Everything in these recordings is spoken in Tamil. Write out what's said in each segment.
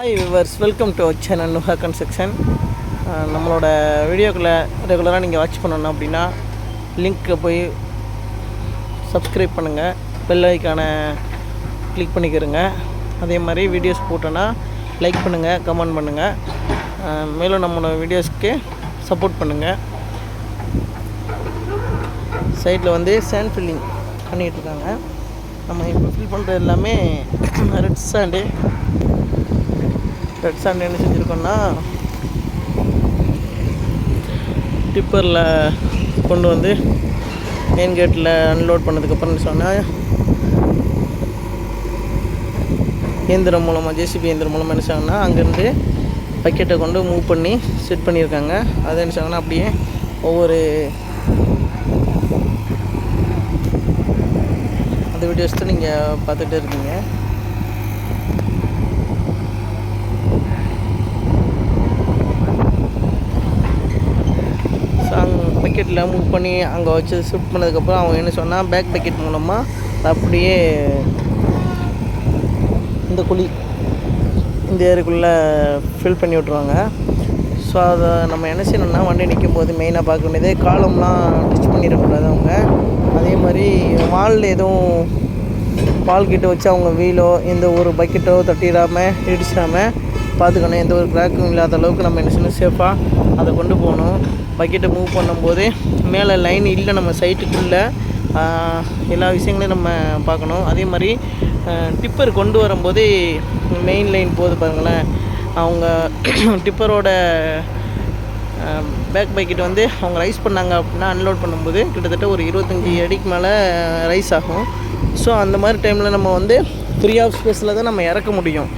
Hi viewers welcome to our channel Nuha construction நம்மளோட வீடியோக்களை ரெகுலராக நீங்கள் வாட்ச் பண்ணணும் அப்படின்னா லிங்க்கில் போய் சப்ஸ்கிரைப் பண்ணுங்கள் பெல் ஐக்கானை கிளிக் பண்ணிக்கிறங்க. அதே மாதிரி வீடியோஸ் போட்டோன்னா லைக் பண்ணுங்கள் கமெண்ட் பண்ணுங்கள் மேலும் நம்மளோட வீடியோஸ்க்கு சப்போர்ட் பண்ணுங்கள் சைட்டில் வந்து சேண்ட் ஃபில்லிங் பண்ணிகிட்டு இருக்காங்க. நம்ம இப்போ ஃபில் பண்ணுறது எல்லாமே ரெட் சாண்டு ரெட் சாண்ட் என்ன செஞ்சுருக்கோன்னா டிப்பரில் கொண்டு வந்து மெயின் கேட்டில் அன்லோட் பண்ணதுக்கப்புறம் சொன்னால் இயந்திரம் மூலமாக ஜேசிபி இயந்திரம் மூலமாக என்ன செய்வாங்கன்னா அங்கேருந்து பக்கெட்டை கொண்டு மூவ் பண்ணி செட் பண்ணியிருக்காங்க. அதை என்ன செய்வாங்கன்னா அப்படியே ஒவ்வொரு அந்த வீடியோஸ் தான் நீங்கள் பார்த்துட்டு இருக்கீங்க ஸோ அங்கே பேக்கெட்டில் மூவ் பண்ணி அங்கே வச்சு ஷிஃப்ட் பண்ணதுக்கப்புறம் அவங்க என்ன சொன்னால் பேக் பக்கெட் மூலமாக அப்படியே இந்த குழி இந்த ஏரிக்குள்ளே ஃபில் பண்ணி விட்ருவாங்க ஸோ அதை நம்ம என்ன செய்யணும்னா வண்டி நிற்கும் போது மெயினாக பார்க்க வேண்டியது காலம்லாம் டிச் பண்ணிடக்கூடாது அவங்க. அதே மாதிரி வாலில் எதுவும் பால் கிட்ட வச்சு அவங்க வீலோ எந்த ஒரு பக்கெட்டோ தட்டிடாமல் இடிச்சிடாமல் பார்த்துக்கணும். எந்த ஒரு கிராக்கும் இல்லாத அளவுக்கு நம்ம என்ன செய்யணும் சேஃபாக அதை கொண்டு போகணும். பக்கெட்டை மூவ் பண்ணும்போது மேலே லைன் இல்லை நம்ம சைட்டுக்குள்ளே எல்லா விஷயங்களையும் நம்ம பார்க்கணும். அதே மாதிரி டிப்பர் கொண்டு வரும்போது மெயின் லைன் போகுது பாருங்களேன். அவங்க டிப்பரோட பேக் பக்கெட் வந்து அவங்க ரைஸ் பண்ணாங்க அப்படின்னா அன்லோட் பண்ணும்போது கிட்டத்தட்ட ஒரு இருபத்தஞ்சி அடிக்கு மேலே ரைஸ் ஆகும். ஸோ அந்த மாதிரி டைமில் நம்ம வந்து ஃப்ரீ ஆஃப் ஸ்பேஸில் தான் நம்ம இறக்க முடியும்.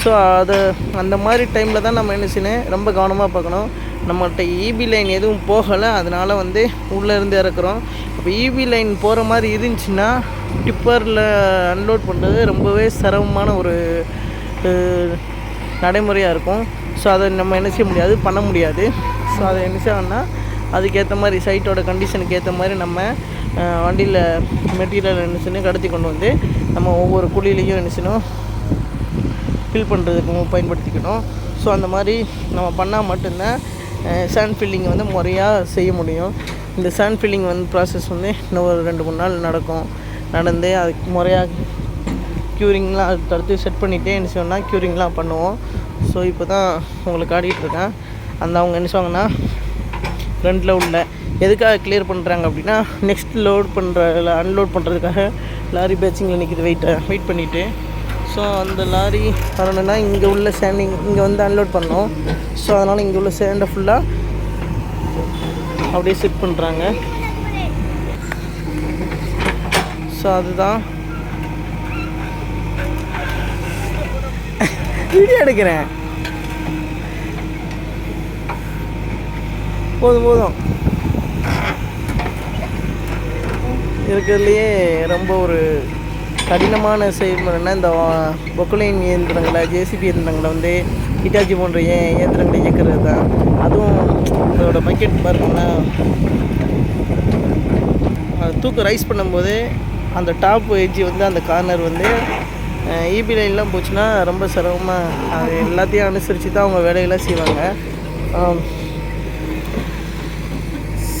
ஸோ அது அந்த மாதிரி டைமில் தான் நம்ம என்ன செய்யணும்? ரொம்ப கவனமாக பார்க்கணும். நம்மகிட்ட இபி லைன் எதுவும் போகலை. அதனால் வந்து உள்ளே இருந்து இறக்குறோம். இப்போ இபி லைன் போகிற மாதிரி இருந்துச்சுன்னா டிப்பரில் அன்லோட் பண்ணுறது ரொம்பவே சிரமமான ஒரு நடைமுறையாக இருக்கும். ஸோ அதை நம்ம என்ன செய்ய முடியாது? பண்ண முடியாது. ஸோ அதை என்ன செய்யணும்னா அதுக்கேற்ற மாதிரி சைட்டோட கண்டிஷனுக்கு ஏற்ற மாதிரி நம்ம வண்டியில் மெட்டீரியல் என்ன செய்யணும்? கடத்தி கொண்டு வந்து நம்ம ஒவ்வொரு குழியிலையும் என்ன செய்யணும்? ஃபில் பண்ணுறதுக்கு பயன்படுத்திக்கணும். ஸோ அந்த மாதிரி நம்ம பண்ணால் மட்டும்தான் சேண்ட் ஃபில்லிங் வந்து முறையாக செய்ய முடியும். இந்த சாண்ட் ஃபில்லிங் வந்து ப்ராசஸ் வந்து இன்னும் ஒரு ரெண்டு மூணு நாள் நடக்கும். நடந்து அதுக்கு முறையாக க்யூரிங்லாம் அதுக்கு அடுத்து செட் பண்ணிகிட்டே என்ன செய்வோம்னா க்யூரிங்லாம் பண்ணுவோம். ஸோ இப்போ தான் உங்களுக்கு ஆடிட்டுருக்கேன் அந்த அவங்க என்ன செய்வாங்கன்னா ஃப்ரண்டில் உள்ள எதுக்காக கிளியர் பண்ணுறாங்க அப்படின்னா நெக்ஸ்ட் லோட் பண்ணுற அன்லோட் பண்ணுறதுக்காக லாரி பேச்சிங்கில் நிற்கிது வெயிட்டை வெயிட் பண்ணிவிட்டு ஸோ அந்த லாரி வரணுன்னா இங்கே உள்ள சேண்டிங் இங்கே வந்து அன்லோட் பண்ணோம் ஸோ அதனால் இங்கே உள்ள சேண்டை ஃபுல்லாக அப்படியே செட் பண்ணுறாங்க ஸோ அதுதான். வீடியோ எடுக்கிறேன். போதும் போதும். இருக்கிறதுலையே ரொம்ப ஒரு கடினமான செயல்முறைன்னா இந்த பொக்குலைன் இயந்திரங்களை ஜேசிபி இயந்திரங்களை வந்து ஹிட்டாச்சி போன்ற ஏ இயந்திரங்களை இயக்கிறது தான். அதுவும் இதோட பக்கெட் பாருங்கன்னா அது தூக்கு ரைஸ் பண்ணும்போது அந்த டாப் எஜ்ஜி வந்து அந்த கார்னர் வந்து இபி லைன்லாம் போச்சுன்னா ரொம்ப சிரமமாக அது எல்லாத்தையும் அனுசரித்து தான் அவங்க வேலையெல்லாம் செய்வாங்க.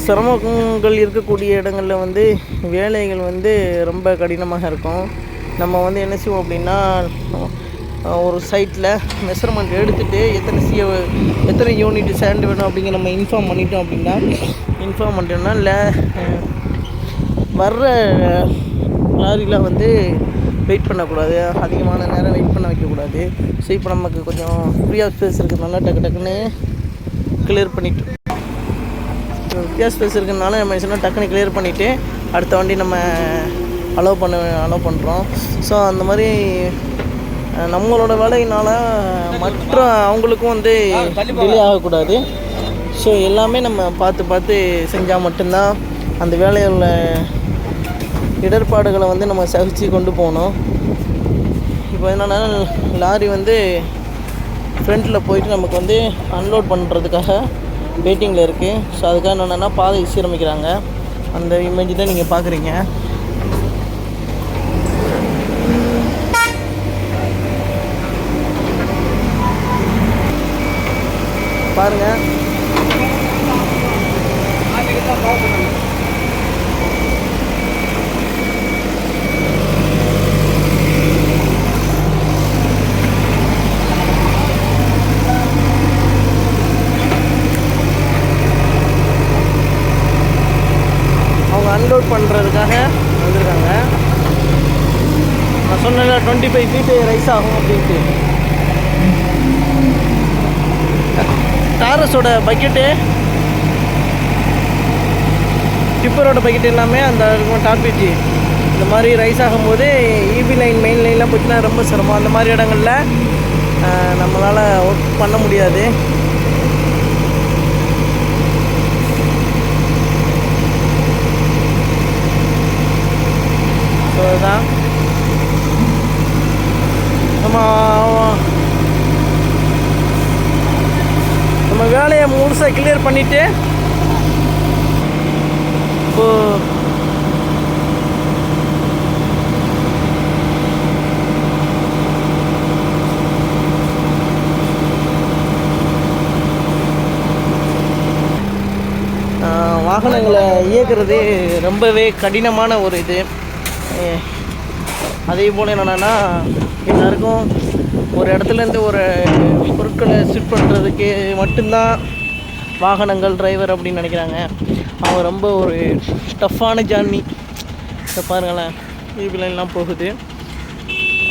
சிரமங்கள் இருக்கக்கூடிய இடங்களில் வந்து வேலைகள் வந்து ரொம்ப கடினமாக இருக்கும். நம்ம வந்து என்ன செய்வோம் அப்படின்னா ஒரு சைட்டில் மெஷர்மெண்ட் எடுத்துகிட்டு எத்தனை சிய எத்தனை யூனிட் சேண்ட் வேணும் அப்படிங்கிற நம்ம இன்ஃபார்ம் பண்ணிட்டோம் அப்படின்னா இன்ஃபார்ம் பண்ணிட்டோம்னா இல்லை வர்ற லாரியில் வந்து வெயிட் பண்ணக்கூடாது. அதிகமான நேரம் வெயிட் பண்ண வைக்கக்கூடாது. ஸோ இப்போ நமக்கு கொஞ்சம் ஃப்ரீயாக ஸ்பேஸ் இருக்கிறதுனால டக்கு டக்குன்னு கிளியர் பண்ணிட்டு வித்தியாச ஸ்பேஸ் இருக்கிறதுனால நம்ம சொன்னால் டக்குன்னு கிளியர் பண்ணிவிட்டு அடுத்த வண்டி நம்ம அலோவ் பண்ண அலோவ் பண்ணுறோம் ஸோ அந்த மாதிரி நம்மளோட வேலையினால் மற்ற அவங்களுக்கும் வந்து டிலே ஆகக்கூடாது. ஸோ எல்லாமே நம்ம பார்த்து பார்த்து செஞ்சால் மட்டும்தான் அந்த வேலையில் இடர்பாடுகளை வந்து நம்ம சகிச்சு கொண்டு போகணும். இப்போ என்னென்னா லாரி வந்து ஃப்ரண்ட்டில் போயிட்டு நமக்கு வந்து அன்லோட் பண்ணுறதுக்காக வெயிட்டிங்கில் இருக்குது ஸோ அதுக்காக என்னென்னா பாதை சீரமைக்கிறாங்க அந்த இமேஜ் தான் நீங்கள் பார்க்குறீங்க பாருங்கள் அன்லோட் பண்ணுறதுக்காக வந்திருக்காங்க. நான் சொன்னேன் டுவெண்ட்டி ஃபைவ் ஃபீட்டு ரைஸ் ஆகும் அப்படின்ட்டு. டாரஸோட பக்கெட்டு டிப்பரோட பக்கெட் எல்லாமே அந்த டாப் இந்த மாதிரி ரைஸ் ஆகும்போது இபி லைன் மெயின் லைன்லாம் போச்சுன்னா ரொம்ப சிரமம். அந்த மாதிரி இடங்களில் நம்மளால் ஒர்க் பண்ண முடியாது ஸோ அதுதான் நம்ம நம்ம முழுசாக கிளியர் பண்ணிவிட்டு இப்போ வாகனங்களை இயக்கிறது ரொம்பவே கடினமான ஒரு இது. அதே போல் என்னென்னா எல்லாருக்கும் ஒரு இடத்துலேருந்து ஒரு பொருட்களை ஷிஃப்ட் பண்ணுறதுக்கு மட்டும்தான் வாகனங்கள் டிரைவர் அப்படின்னு நினைக்கிறாங்க. அவங்க ரொம்ப ஒரு டஃப்பான ஜேர்னி இதை பாருங்களேன் ஈபிலாம் போகுது.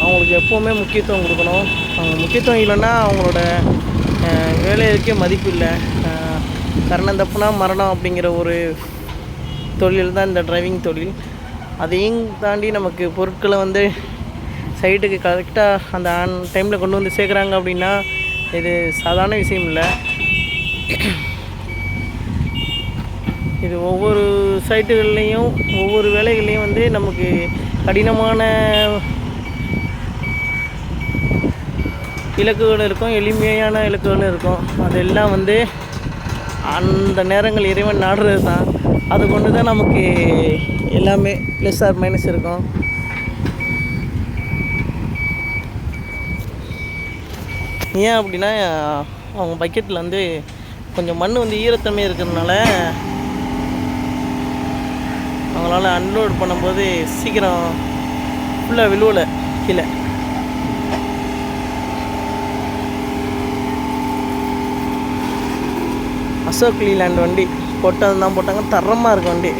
அவங்களுக்கு எப்போவுமே முக்கியத்துவம் கொடுக்கணும். அவங்க முக்கியத்துவம் இல்லைன்னா அவங்களோட வேலைக்கே மதிப்பு இல்லை. கரணம் தப்புனா மரணம் அப்படிங்கிற ஒரு தொழில் தான் இந்த டிரைவிங் தொழில். அதையும் தாண்டி நமக்கு பொருட்களை வந்து சைட்டுக்கு கரெக்டாக அந்த ஆன் டைமில் கொண்டு வந்து சேர்க்குறாங்க அப்படின்னா இது சாதாரண விஷயம் இல்லை. இது ஒவ்வொரு சைட்டுகள்லேயும் ஒவ்வொரு வேலைகள்லேயும் வந்து நமக்கு கடினமான இலக்குகள் இருக்கும் எளிமையான இலக்குகள் இருக்கும். அதெல்லாம் வந்து அந்த நேரங்கள் இறைவன் நாடுறது தான் அது கொண்டு தான் நமக்கு எல்லாமே ப்ளஸ் ஆர் மைனஸ் இருக்கும். ஏன் அப்படின்னா அவங்க பக்கெட்டில் வந்து கொஞ்சம் மண் வந்து ஈரத்தன்மை இருக்கிறதுனால அவங்களால அன்லோட் பண்ணும்போது சீக்கிரம் ஃபுல்லாக விழுவலை கீழே. அசோக் லீலாண்ட் வண்டி போட்டது தான் போட்டாங்க தரமாக இருக்கும் வண்டி.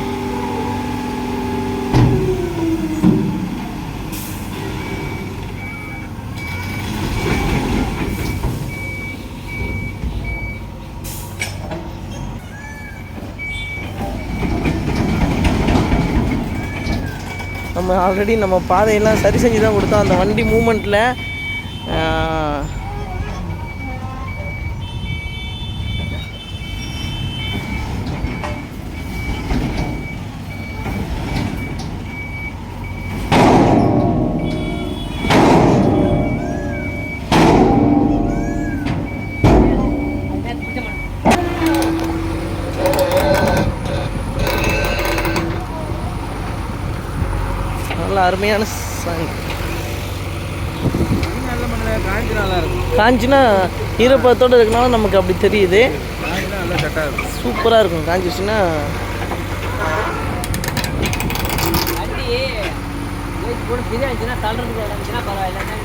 நம்ம ஆல்ரெடி நம்ம பாதையெல்லாம் சரி செஞ்சு தான் கொடுத்தோம். அந்த வண்டி மூமெண்ட்டில் நல்ல அருமையான சாங் காஞ்சினா ஈரப்பதத்தோடு இருக்கனால நமக்கு அப்படி தெரியுது. சூப்பராக இருக்கும் காஞ்சிச்சுன்னா. கூட தள்ளுறதுக்கு பரவாயில்ல.